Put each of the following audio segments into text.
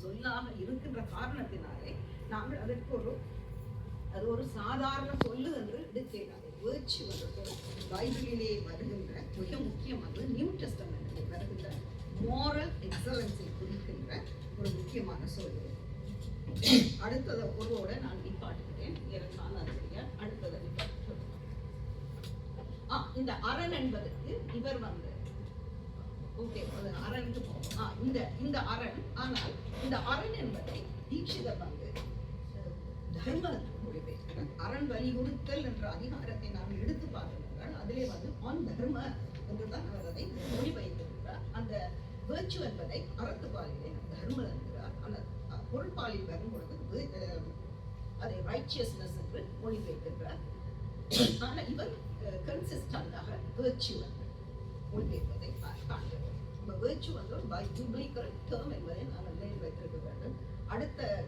சொல்லாக இருக்கின்ற காரணத்தினாலே நாங்கள் அதற்கு ஒரு அது ஒரு சாதாரண சொல்லு என்று எடுக்கிறார் வேர்ச்சி வருகிற பைபிளிலே வருகின்ற மிக முக்கியமானது நியூ டெஸ்டமெண்டில் வருகின்ற மோரல் எக்ஸலன்ஸை குறிக்கின்ற ஒரு முக்கியமான சொல் அடுத்ததை ஒருவோட நான் நிப்பாட்டுகிறேன் எனக்கான அதனுடைய அடுத்ததை நிப்பாட்டு ஆ இந்த அரண் என்பதற்கு இவர் வந்து ஓகே அது அரணுக்கு போகும் ஆ இந்த இந்த அரண் ஆனால் இந்த அரண் என்பதை தீட்சிதர் வந்து தர்ம மொழிபெயர்க்கிறார் அரண் வலியுறுத்தல் என்ற அதிகாரத்தை நாங்கள் எடுத்து பார்க்கிறார்கள் அதிலே வந்து ஆன் தர்ம என்றுதான் அவர் அதை மொழிபெயர்த்திருக்கிறார். அந்த வேர்ச்சு என்பதை அறத்துப்பாலிலே தர்ம என்கிறார். ஆனால் பொருட்பாலில் வரும் பொழுது அதை ரைச்சியஸ்னஸ் என்று மொழிபெயர்த்திருக்கிறார். ஆனால் இவர் கன்சிஸ்டண்டாக வேர்ச்சு வந்து மொழிபெயர்ப்பதை கா- காண்கிறோம். இப்போ வேர்ச்சு வந்து ஒரு பை பிப்ளிக்கல் டேர்ம் என்பதை நான் நினைவில் வைத்திருக்க வேண்டும் அடுத்த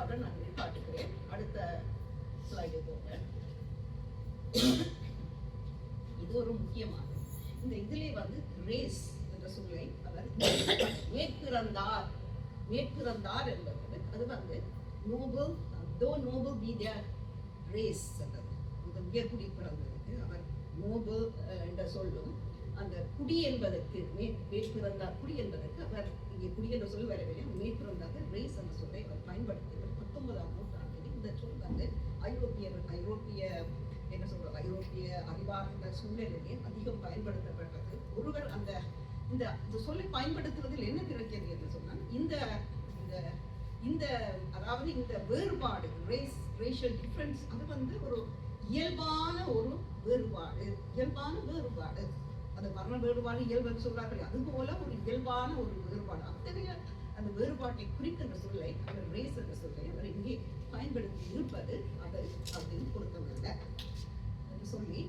அஹ், நான் காட்டுகிறேன் அடுத்த ஸ்லைடு போங்க. இது ஒரு முக்கியமானது இந்த இதிலே வந்து ரேஸ் என்ற சொல்லை அவர் மேற்பிறந்தார். மேற்பிறந்தார் என்பது அது வந்து நோபல் தோ நோபல் பி தேர் ரேஸ் என்றது. இந்த உயர்குடி பிறந்ததுக்கு அவர் நோபல் என்ற சொல்லும் அந்த குடி என்பதற்கு மே மேற்பிறந்தார். குடி என்பதற்கு அவர் இங்கே குடி என்ற சொல் வரவில்லை. மேற்பிறந்தார். ரேஸ் என்ற சொல்லை அவர் பயன்படுத்தியவர். பத்தொன்பதாம் நூற்றாண்டில் இந்த சொல் வந்து ஐரோப்பிய ஐரோப்பிய என்ன சொல்றது ஐரோப்பிய அறிவார்ந்த சூழலிலே அதிகம் பயன்படுத்தப்பட்டது. ஒருவர் அந்த இந்த இந்த சொல்லை பயன்படுத்துவதில் என்ன கிடைக்கிறது என்று சொன்னால் இந்த இந்த இந்த அதாவது இந்த வேறுபாடு ரேஸ் ரேஷியல் டிஃப்ரென்ஸ் அது வந்து ஒரு இயல்பான ஒரு வேறுபாடு இயல்பான வேறுபாடு. அந்த மரண வேறுபாடு இயல்பு சொல்றார்கள் அதுபோல ஒரு இயல்பான ஒரு வேறுபாடு. அத்தகைய அந்த வேறுபாட்டை குறிக்கின்ற சொல்லை அவர் ரேஸ் என்ற சொல்லை அவர் இங்கே பயன்படுத்தி இருப்பது அவர் அப்படின்னு பொருத்தமல்ல. என்று சொல்லி